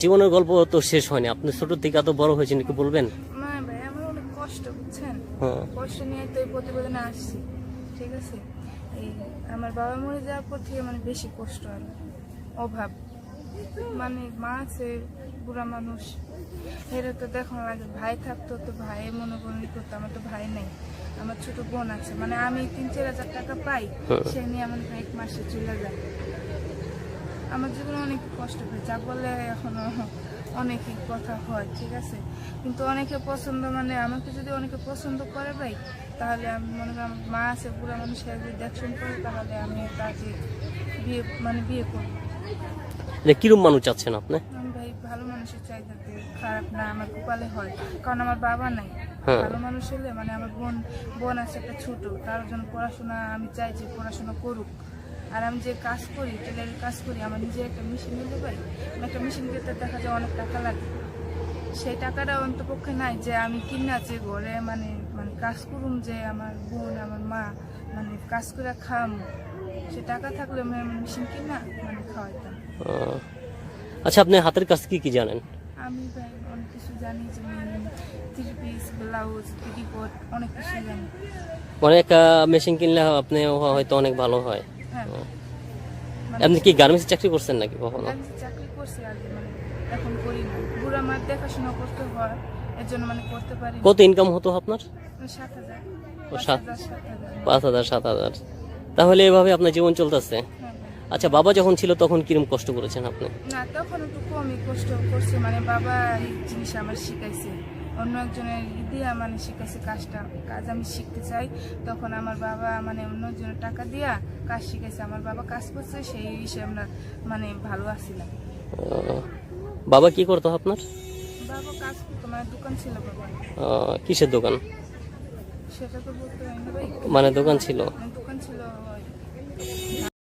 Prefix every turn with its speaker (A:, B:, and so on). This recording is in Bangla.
A: জীবনের গল্প তো শেষ হয়নি। আপনি ছোট থেকে এত বড় হয়েছেন কি বলবেন?
B: না ভাই আমার অনেক কষ্ট বুঝছেন?
A: হ্যাঁ।
B: কষ্ট নিয়ে তো এই প্রতিবেদনে আসছি ঠিক আছে? এই আমার বাবা মরে যাওয়ার পর থেকে মানে বেশি কষ্ট আর অভাব। মানে মা আছে বুড়া মানুষ। এরা তো দেখানো লাগে ভাই থাকতো তো ভাই মনে করি করতো আমার তো ভাই নেই। আমার ছোট বোন আছে মানে আমি তিন চার হাজার টাকা পাই সে নিয়ে আমার এক মাসে চলে যায়। আমার জীবনে অনেক কষ্ট হয়েছে যা বলে এখনও অনেকই কথা হয় ঠিক আছে? কিন্তু অনেকে পছন্দ মানে আমাকে যদি অনেকে পছন্দ করে ভাই তাহলে আমি মনে করি আমার মা আছে বুড়া মানুষ সে যদি দেখশন করে তাহলে আমি তাকে বিয়ে মানে বিয়ে করব।
A: এটা কিরম মানুষ চাচ্ছেন আপনি?
B: আমি ভাই ভালো মানুষের চাইতে খারাপ না আমার কপালে হয় কারণ আমার বাবা নাই।
A: হ্যাঁ।
B: ভালো মানুষ হলে মানে আমার বোন বোন আছে একটা ছোট তার জন্য পড়াশোনা আমি চাই যে পড়াশোনা করুক। আর আমি যে কাজ করি টেলারের কাজ করি আমার নিজের একটা মেশিন নিতে পারি একটা মেশিন কিনতে দেখা যায় অনেক টাকা লাগে। সেই টাকাটা অন্তপক্ষে নাই যে আমি কিনা যে ঘরে মানে মানে কাজ করুম যে আমার বোন আমার মা মানে কাজ করে খাওয়াম সে টাকা থাকলে আমি মেশিন কিনা মানে খাওয়াইতাম।
A: আচ্ছা আপনি হাতের কাজ কি কি জানেন?
B: আমি অনেক কিছু জানি যেমন থ্রি পিস ব্লাউজ পেটিকোট অনেক কিছু জানি।
A: অনেক মেশিন কিনলে আপনি হয়তো অনেক ভালো হয়।
B: মানে
A: আপনি কি গার্মেন্টস চাকরি করছেন নাকি কখনো?
B: আমি চাকরি করছি আগে মানে এখন করি না। বুড়া মার দেখাশোনা করতে হয় এর জন্য মানে করতে পারি
A: কত ইনকাম হতো আপনার?
B: সাত হাজার।
A: ও, সাত- পাঁচ হাজার সাত হাজার। তাহলে এভাবে আপনার জীবন চলতেছে।
B: হ্যাঁ।
A: আচ্ছা বাবা যখন ছিল তখন কিরম কষ্ট করেছেন আপনি?
B: না তখন একটু কমই কষ্ট করছে মানে বাবা এই জিনিস আমার শিখাইছে। অন্য একজনের ই দিয়া মানে শিখেছে কাজটা কাজ আমি শিখতে চাই। তখন আমার বাবা মানে অন্য একজনের টাকা দিয়া কাজ শিখেছে আমার বাবা কাজ করছে সেই হিসেবে আমরা মানে ভালো আছিলাম
A: বাবা কি করতো আপনার?
B: বাবা কাজ করতো মানে দোকান ছিল বাবা
A: কিসের দোকান?
B: সেটা তো বলতে
A: মানে দোকান ছিল?
B: মানে